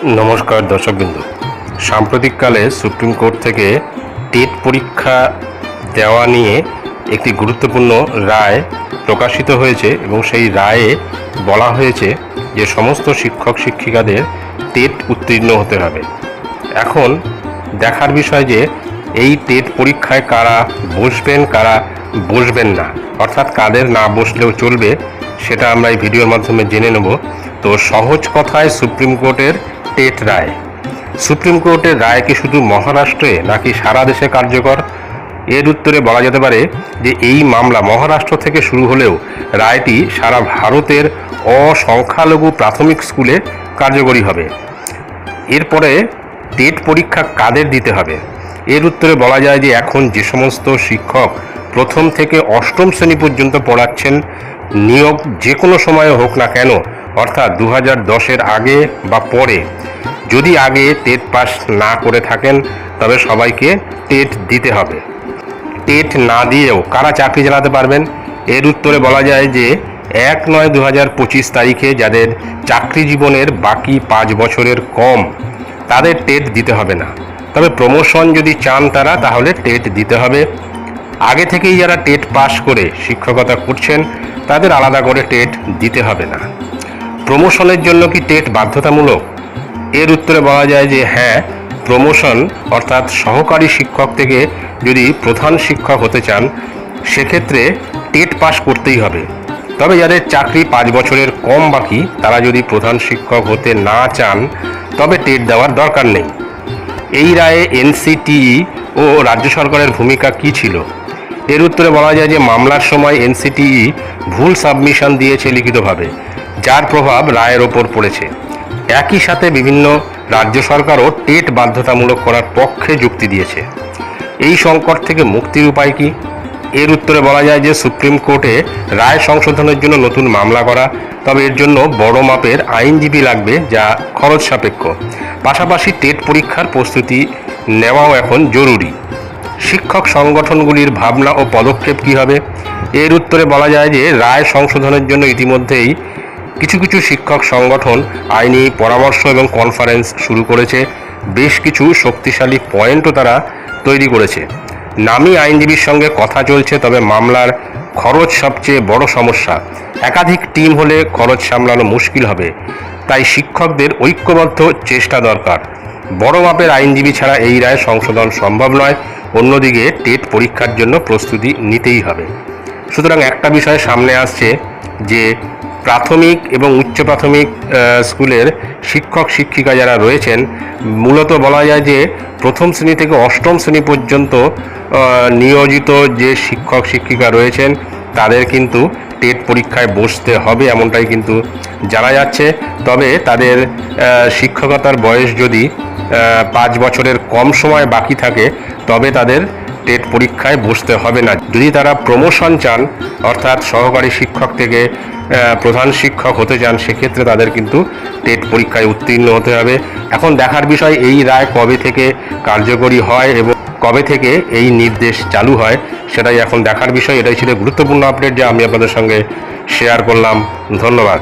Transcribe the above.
নমস্কার দর্শকবৃন্দু। সাম্প্রতিককালে supreme court থেকে টেট পরীক্ষা দেওয়া নিয়ে একটি গুরুত্বপূর্ণ রায় প্রকাশিত হয়েছে এবং সেই রায়ে বলা হয়েছে যে সমস্ত শিক্ষক শিক্ষিকাদের টেট উত্তীর্ণ হতে হবে। এখন দেখার বিষয় যে এই টেট পরীক্ষায় কারা বসবেন কারা বসবেন না, অর্থাৎ কাদের না বসলেও চলবে, সেটা আমরা এই ভিডিওর মাধ্যমে জেনে নেব। তো সহজ কথায় সুপ্রিম কোর্টের টেট রায়। সুপ্রিম কোর্টের রায় কি শুধু মহারাষ্ট্রে নাকি সারা দেশে কার্যকর? এর উত্তরে বলা যেতে পারে যে এই মামলা মহারাষ্ট্র থেকে শুরু হলেও রায়টি সারা ভারতের অসংখ্যালঘু প্রাথমিক স্কুলে কার্যকরী হবে। এরপরে টেট পরীক্ষা কাদের দিতে হবে? এর উত্তরে বলা যায় যে এখন যে সমস্ত শিক্ষক প্রথম থেকে অষ্টম শ্রেণি পর্যন্ত পড়াচ্ছেন, নিয়োগ যে কোনো সময়ে হোক না কেন অর্থাৎ দু হাজার দশের আগে বা পরে। যদি আগে টেট পাস না করে থাকেন, তবে সবাইকে টেট দিতে হবে। টেট না দিয়েও কারা চাকরি চালাতে পারবেন? এর উত্তরে বলা যায় যে, এক নয় দু হাজার পঁচিশ তারিখে যাদের চাকরি জীবনের বাকি পাঁচ বছরের কম, তাদের টেট দিতে হবে না। তবে প্রমোশন যদি চান তারা, তাহলে টেট দিতে হবে। আগে থেকেই যারা টেট পাস করে শিক্ষকতা করছেন, তাদের আলাদা করে টেট দিতে হবে না। প্রমোশনের জন্য কি টেট বাধ্যতামূলক? এর উত্তরে বলা যায় যে হ্যাঁ প্রমোশন অর্থাৎ সহকারী শিক্ষক থেকে যদি প্রধান শিক্ষক হতে চান, সেক্ষেত্রে টেট পাস করতেই হবে। তবে যাদের চাকরি পাঁচ বছরের কম বাকি, তারা যদি প্রধান শিক্ষক হতে না চান, তবে টেট দেওয়ার দরকার নেই। এই রায়ে এনসিটিই ও রাজ্য সরকারের ভূমিকা কী ছিল? এর উত্তরে বলা যায় যে মামলার সময় এনসিটিই ভুল সাবমিশন দিয়েছে লিখিতভাবে। যার প্রভাব রায়ের ওপর পড়েছে। একই সাথে বিভিন্ন রাজ্য সরকারও টেট বাধ্যতামূলক করার পক্ষে যুক্তি দিয়েছে। এই সংকট থেকে মুক্তির উপায় কি? এর উত্তরে বলা যায় যে সুপ্রিম কোর্টে রায় সংশোধনের জন্য নতুন মামলা করা, তবে এর জন্য বড় মাপের আইনজীবী লাগবে যা খরচ সাপেক্ষ। পাশাপাশি টেট পরীক্ষার প্রস্তুতি নেওয়াও এখন জরুরি। শিক্ষক সংগঠনগুলির ভাবনা ও পদক্ষেপ কী হবে? এর উত্তরে বলা যায় যে রায় সংশোধনের জন্য ইতিমধ্যেই কিছু কিছু শিক্ষক সংগঠন, আইনি পরামর্শ এবং কনফারেন্স শুরু করেছে। বেশ কিছু শক্তিশালী পয়েন্টও তারা তৈরি করেছে। নামী আইনজীবীর সঙ্গে কথা চলছে, তবে মামলার খরচ সবচেয়ে বড় সমস্যা। একাধিক টিম হলে খরচ সামলানো মুশকিল হবে। তাই শিক্ষকদের ঐক্যবদ্ধ চেষ্টা দরকার। বড় মাপের আইনজীবী ছাড়া এই রায় সংশোধন সম্ভব নয়। অন্যদিকে টেট পরীক্ষার জন্য প্রস্তুতি নিতেই হবে। সুতরাং একটা বিষয় সামনে আসছে যে প্রাথমিক এবং উচ্চ প্রাথমিক স্কুলের শিক্ষক, শিক্ষিকা যারা রয়েছেন, মূলত বলা যায় যে প্রথম শ্রেণি থেকে অষ্টম শ্রেণি পর্যন্ত নিয়োজিত যে শিক্ষক, শিক্ষিকা রয়েছেন, তাদের কিন্তু টেট পরীক্ষায় বসতে হবে এমনটাই কিন্তু জানা যাচ্ছে। তবে তাদের শিক্ষকতার বয়স যদি পাঁচ বছরের কম সময় বাকি থাকে, তবে তাদের টেট পরীক্ষায় বসতে হবে না। যদি তারা প্রমোশন চান, অর্থাৎ সহকারী শিক্ষক থেকে প্রধান শিক্ষক হতে চান, সেক্ষেত্রে তাদের কিন্তু টেট পরীক্ষায় উত্তীর্ণ হতে হবে। এখন দেখার বিষয়, এই রায় কবে থেকে কার্যকরী হয় এবং কবে থেকে এই নির্দেশ চালু হয়, সেটাই এখন দেখার বিষয়। এটাই ছিল গুরুত্বপূর্ণ আপডেট যা আমি আপনাদের সঙ্গে শেয়ার করলাম। ধন্যবাদ।